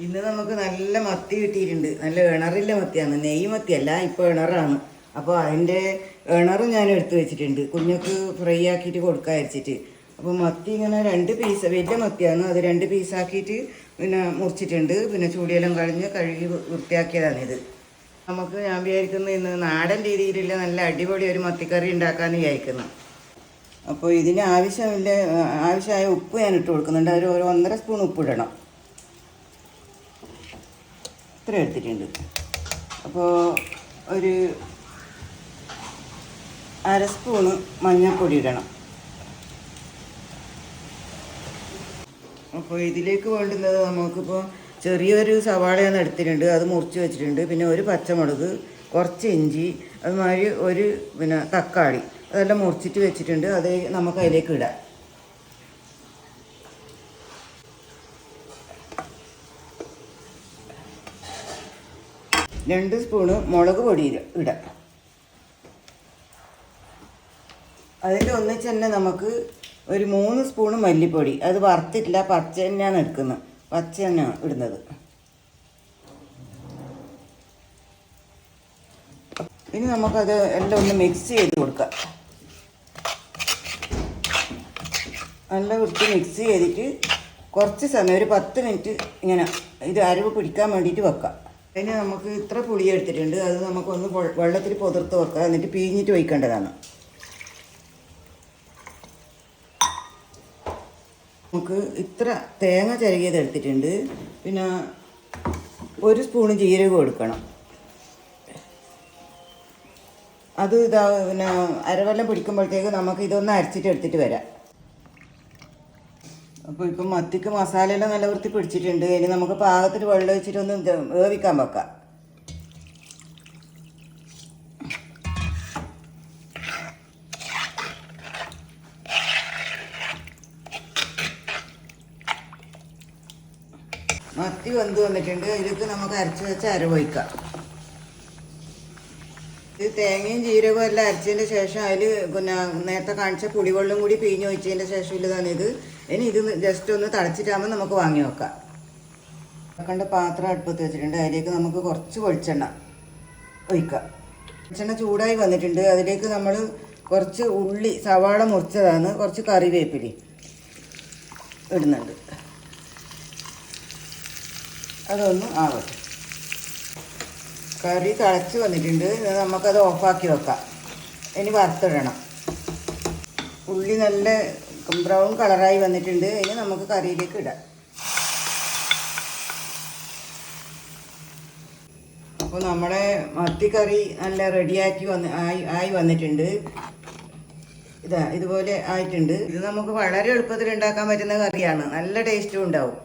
ഇന്ന് നമുക്ക് നല്ല മത്തി കിട്ടിയിട്ടുണ്ട്. നല്ല ഇണറില്ല മത്തിയാണ്. നെയ് മത്തിയല്ല ഇപ്പോൾ ഇണറാണ്. അപ്പോൾ അതിന്റെ ഇണറും ഞാൻ എടുത്തു വെച്ചിട്ടുണ്ട്. കുഞ്ഞുക്ക് ഫ്രൈ ആക്കിയിട്ട് കൊടുക്കാൻ വെച്ചിട്ട് അപ്പോൾ മത്തി ഇങ്ങനെ രണ്ട് പീസ് വലിയ മത്തിയാണ്. അത് രണ്ട് പീസാക്കിയിട്ട് പിന്നെ മുറിച്ചിട്ടുണ്ട്. പിന്നെ ചൂടിയെല്ലാം കളഞ്ഞ് കഴുകി വൃത്തിയാക്കിയതാണിത് നമുക്ക് ഞാൻ വിചാരിക്കുന്നു ഇന്ന് നാടൻ രീതിയിലുള്ള നല്ല അടിപൊളി ഒരു മത്തിക്കറി ഉണ്ടാക്കാമെന്ന് വിചാരിക്കുന്നു. അപ്പോൾ ഇതിന് ആവശ്യമില്ല ആവശ്യമായ ഉപ്പ് ഞാൻ ഇട്ട് കൊടുക്കുന്നുണ്ട്. ഒരു ഒന്നര സ്പൂൺ ഉപ്പ് ഇടണം. ഇത്ര എടുത്തിട്ടുണ്ട്. അപ്പോൾ ഒരു അര സ്പൂണ് മഞ്ഞൾപ്പൊടി ഇടണം. അപ്പോൾ ഇതിലേക്ക് വേണ്ടുന്നത് നമുക്കിപ്പോൾ ചെറിയൊരു സവാളയാണ് എടുത്തിട്ടുണ്ട്. അത് മുറിച്ച് വെച്ചിട്ടുണ്ട്. പിന്നെ ഒരു പച്ചമുളക് കുറച്ച് ഇഞ്ചി അതുമാതിരി ഒരു പിന്നെ തക്കാളി. അതെല്ലാം മുറിച്ചിട്ട് വെച്ചിട്ടുണ്ട്. അത് നമുക്ക് അതിലേക്ക് ഇടാം. രണ്ട് സ്പൂണ് മുളക് പൊടി ഇട- അതിന്റെ ഒന്നിച്ച് തന്നെ നമുക്ക് ഒരു മൂന്ന് സ്പൂണ് മല്ലിപ്പൊടി. അത് വറുത്തിട്ടില്ല പച്ച തന്നെയാണ് എടുക്കുന്നത്. പച്ച തന്നെയാണ് ഇടുന്നത്. ഇനി നമുക്കത് എല്ലാം ഒന്ന് മിക്സ് ചെയ്ത് കൊടുക്കാം. നല്ല വൃത്തി മിക്സ് ചെയ്തിട്ട് കുറച്ച് സമയം ഒരു പത്ത് മിനിറ്റ് ഇങ്ങനെ ഇത് അരവ് പിടിക്കാൻ വേണ്ടിയിട്ട് വെക്കാം. അതിന് നമുക്ക് ഇത്ര പുളി എടുത്തിട്ടുണ്ട്. അത് നമുക്കൊന്ന് വെള്ളത്തിൽ പുതിർത്ത് വെക്കാം എന്നിട്ട് പിഴിഞ്ഞിട്ട് ഒഴിക്കേണ്ടതാണ്. നമുക്ക് ഇത്ര തേങ്ങ ചിരകിയത് എടുത്തിട്ടുണ്ട്. പിന്നെ ഒരു സ്പൂണ് ജീരകം എടുക്കണം. അത് ഇതാ പിന്നെ അരവെല്ലാം പിടിക്കുമ്പോഴത്തേക്ക് നമുക്ക് ഇതൊന്ന് അരച്ചിട്ട് എടുത്തിട്ട് വരാം. അപ്പോൾ ഇപ്പം മത്തിക്ക് മസാലയെല്ലാം നല്ല വൃത്തി പിടിച്ചിട്ടുണ്ട്. ഇനി നമുക്ക് പാകത്തിന് വെള്ളം വെച്ചിട്ടൊന്ന് വേവിക്കാൻ വെക്കാം. മത്തി വെന്ത് വന്നിട്ടുണ്ട്. ഇതിലേക്ക് നമുക്ക് അരച്ച് വെച്ച് അരവൊഴിക്കാം. ഇത് തേങ്ങയും ജീരകവും എല്ലാം അരച്ചതിന്റെ ശേഷം അതിൽ പിന്നെ നേരത്തെ കാണിച്ച പുളിവെള്ളം കൂടി പിഴിഞ്ഞ് ഒഴിച്ചതിന്റെ ശേഷം ഇല്ലതാണ് ഇത്. ഇനി ഇത് ജസ്റ്റ് ഒന്ന് തടച്ചിട്ടാകുമ്പോൾ നമുക്ക് വാങ്ങി വെക്കാം. വെക്കേണ്ട പാത്രം അടുപ്പത്ത് വെച്ചിട്ടുണ്ട്. അതിലേക്ക് നമുക്ക് കുറച്ച് വെളിച്ചെണ്ണ ഒഴിക്കാം. വെളിച്ചെണ്ണ ചൂടായി വന്നിട്ടുണ്ട്. അതിലേക്ക് നമ്മൾ കുറച്ച് ഉള്ളി സവാള മുറിച്ചതാണ്. കുറച്ച് കറിവേപ്പിലി ഇടുന്നുണ്ട്. അതൊന്ന് ആവട്ടെ. കറി തിളച്ച് വന്നിട്ടുണ്ട്. നമുക്കത് ഓഫാക്കി വെക്കാം. ഇനി വറുത്തിടണം. ഉള്ളി നല്ല ബ്രൗൺ കളറായി വന്നിട്ടുണ്ട്. ഇനി നമുക്ക് കറിയിലേക്ക് ഇടാം. അപ്പോൾ നമ്മളെ മത്തിക്കറി നല്ല റെഡിയാക്കി വന്ന് ആയി ആയി വന്നിട്ടുണ്ട്. ഇതാ ഇതുപോലെ ആയിട്ടുണ്ട്. ഇത് നമുക്ക് വളരെ എളുപ്പത്തിൽ ഉണ്ടാക്കാൻ പറ്റുന്ന കറിയാണ്. നല്ല ടേസ്റ്റും ഉണ്ടാവും.